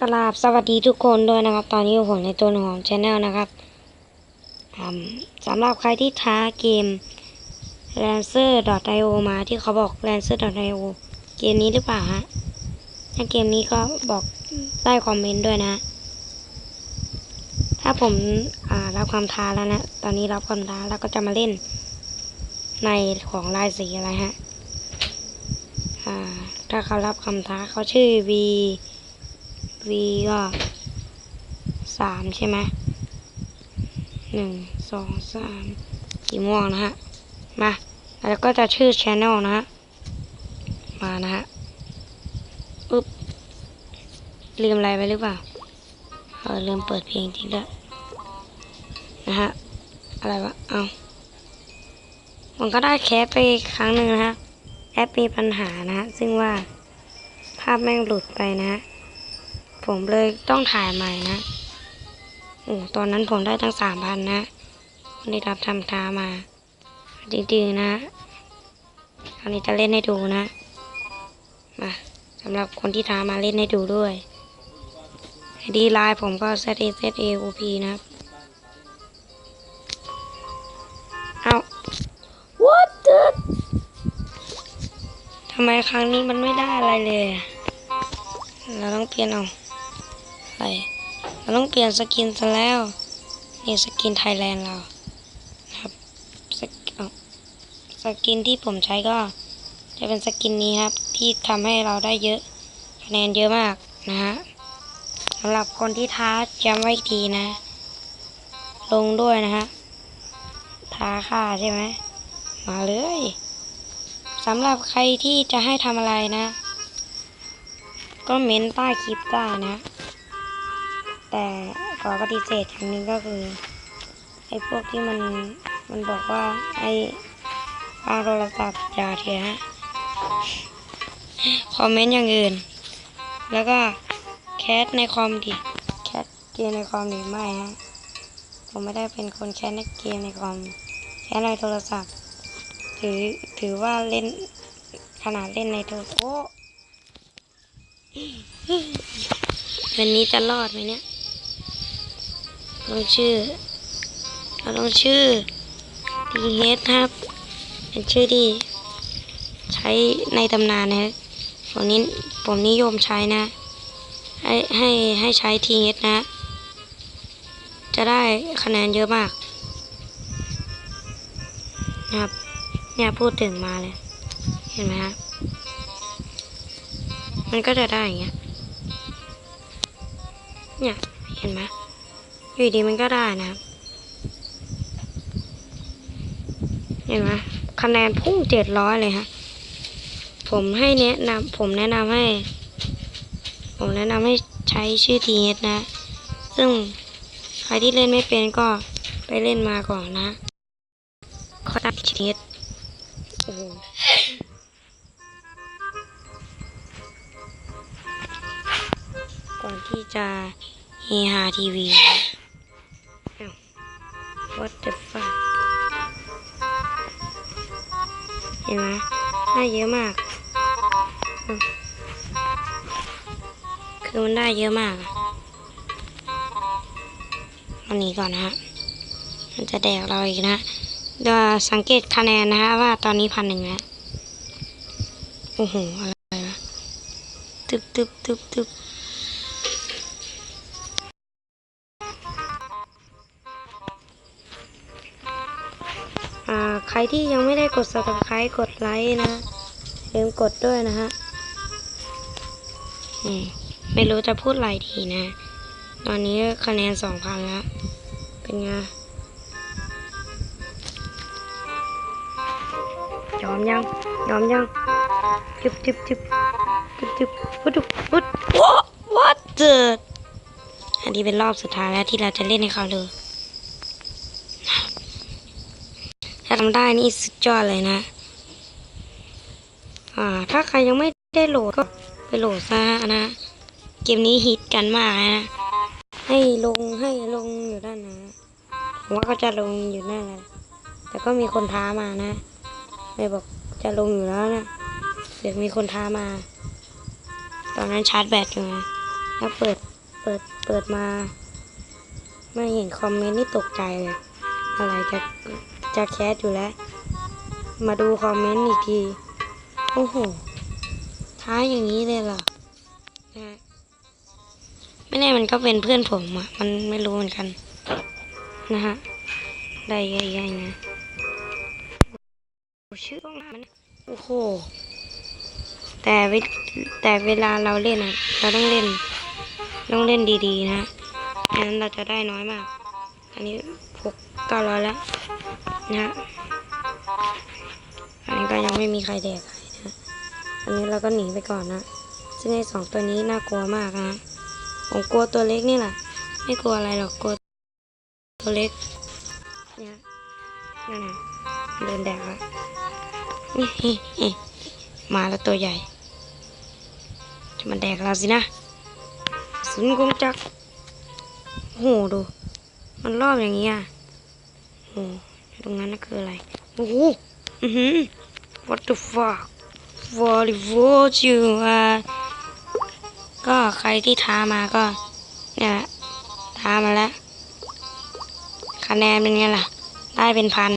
กราบสวัสดีทุกคนด้วยนะครับ ตอนนี้ผมในตัวหนึ่งของช anel นะครับสำหรับใครที่ท้าเกม lancer.io มาที่เขาบอก lancer.io เกมนี้หรือเปล่าฮะถ้าเกมนี้ก็บอกใต้คอมเมนต์ด้วยนะ ถ้าผมารับคำท้าแล้วนะ ตอนนี้รับคำท้าแล้วก็จะมาเล่น ในของลายสีอะไรฮะถ้าเขารับคำท้าเขาชื่อ V V ก็สามใช่ไหมหนึ่งสองสามสีม่วงนะฮะ มา แล้วก็จะชื่อ Channel นะฮะ มานะฮะอุ๊บลืมอะไรไปหรือเปล่า เออลืมเปิดเพลงจริงด้วยนะฮะ อะไรวะ เอาผมก็ได้แคสไปครั้งหนึ่งนะฮะ แอปมีปัญหานะฮะ ซึ่งว่าภาพแม่งหลุดไปนะฮะ ผมเลยต้องถ่ายใหม่นะ โอ้ตอนนั้นผมได้ตั้งสามพันนะคนที่รับทำท้ามา จริงๆนะคราวนี้จะเล่นให้ดูนะ มาสำหรับคนที่ท้ามาเล่นให้ดูด้วย ดีไลน์ผมก็ z a z a o p นะครับเอา what the ทำไมครั้งนี้มันไม่ได้อะไรเลย เราต้องเปลี่ยนเอา เราต้องเปลี่ยนสกินซะแล้ว นี่สกินไทยแลนด์เราครับสกเอาสกินที่ผมใช้ก็ จะเป็นสกินนี้ครับ ที่ทำให้เราได้เยอะคะแนนเยอะมากนะฮะสำหรับคนที่ท้าจำไว้ทีนะ ลงด้วยนะฮะท้าค่าใช่ไหมมาเลยสำหรับใครที่จะให้ทำอะไรนะ ก็เม้นใต้คลิปได้นะ แต่ขอปฏิเสธอย่างหนึงก็คือไอ้พวกที่มันมันบอกว่าไอ้วางโทรศัพท์อย่าเถอะฮะคอมเมนต์อย่างอื่น แล้วก็แคสในคอมดิแคสเกมในคอมดิไม่ฮะผมไม่ได้เป็นคนแคสในเกมในคอมแคสในโทรศัพท์ ถือถือว่าเล่นขนาดเล่นในโทรโอ้วันนี้จะรอดไหมเนี่ย ลงชื่อเราลงชื่อดีเฮดครับ เป็นชื่อที่ใช้ในตำนานนะผมนี้ผมนิยมใช้นะ ให้ให้ให้ใช้ทีเฮดนะ จะได้คะแนนเยอะมากนะครับ เนี่ยพูดถึงมาเลย เห็นไหมฮะมันก็จะได้อย่างเงี้ย เนี่ย เห็นไหม อยู่ดีมันก็ได้นะเห็นไหมคะแนนพุ่งเจ็ดร้อยเลยฮะ ผมให้แนะนำผมแนะนำให้ ผมแนะนำให้ใช้ชื่อทีเอสนะ ซึ่งใครที่เล่นไม่เป็นก็ไปเล่นมาก่อนนะข้อตั้งทีเอสโอ้โหก่อนที่จะเฮฮาทีวี what the fuck เห็นไหมได้เยอะมาก คือมันได้เยอะมากอะเอาหนีก่อนนะฮะ มันจะแดกเราอีกนะเดี๋ยวสังเกตคะแนนนะฮะว่าตอนนี้พันหนึ่งแล้ว โอ้โห อะไรวะตึบตึบตึบตึบ ใครที่ยังไม่ได้กด subscribe กดไลค์นะลืมกดด้วยนะฮะอืมไม่รู้จะพูดอะไรดีนะ ตอนนี้คะแนนสองพันแล้ว เป็นไงยอมยังยอมยังจุบจุบจุบจุบจุบวุดวุดวุดว้าวัดเจออันนี้เป็นรอบสุดท้ายแล้วที่เราจะเล่นให้เขาดูถ้า ทำได้นี่สุดยอดเลยนะ อ่า ถ้าใครยังไม่ได้โหลดก็ไปโหลดซะนะ เกมนี้ฮิตกันมากนะ ให้ลงให้ลงอยู่ด้านนะผมว่าก็จะลงอยู่นั่นแหละแต่ก็มีคนท้ามานะไม่บอกจะลงอยู่แล้วนะเดี๋ยวมีคนท้ามา ตอนนั้นชาร์จแบตอยู่ไงแล้วเปิดเปิดเปิดมา ไม่เห็นคอมเมนต์นี่ตกใจเลยอะไรจะ จะแคสอยู่แล้ว มาดูคอมเมนต์อีกที โอ้โห ท้ายอย่างนี้เลยเหรอนะฮะไม่แน่มันก็เป็นเพื่อนผมอะมันไม่รู้เหมือนกัน นะฮะ ได้ยังไงนะชื่อต้องมันโอ้โห แต่เวแต่เวลาเราเล่นอะเราต้องเล่น ต้องเล่นดีๆนะไม่งั้นเราจะได้น้อยมาก อันนี้หก เก้าร้อยแล้วนะฮะอันนี้ก็ยังไม่มีใครแดกนะ อันนี้เราก็หนีไปก่อนนะ ซึ่งไอ้สองตัวนี้น่ากลัวมากนะ ผมกลัวตัวเล็กนี่แหละ ไม่กลัวอะไรหรอก กลัวตัวเล็กเนี่ยนั่นน่ะเดินแดกแล้วนี่มาแล้วตัวใหญ่ จะมาแดกเราสินะสุนกงจักรโหดู มันรอบอย่างนี้อะ โหตรงนั้นน่ะคืออะไร โอ้โหอือหือ what the fuck what what you are ก็ใครที่ท้ามาก็ เนี่ยท้ามาแล้ว คะแนนเป็นไงล่ะ ได้เป็นพัน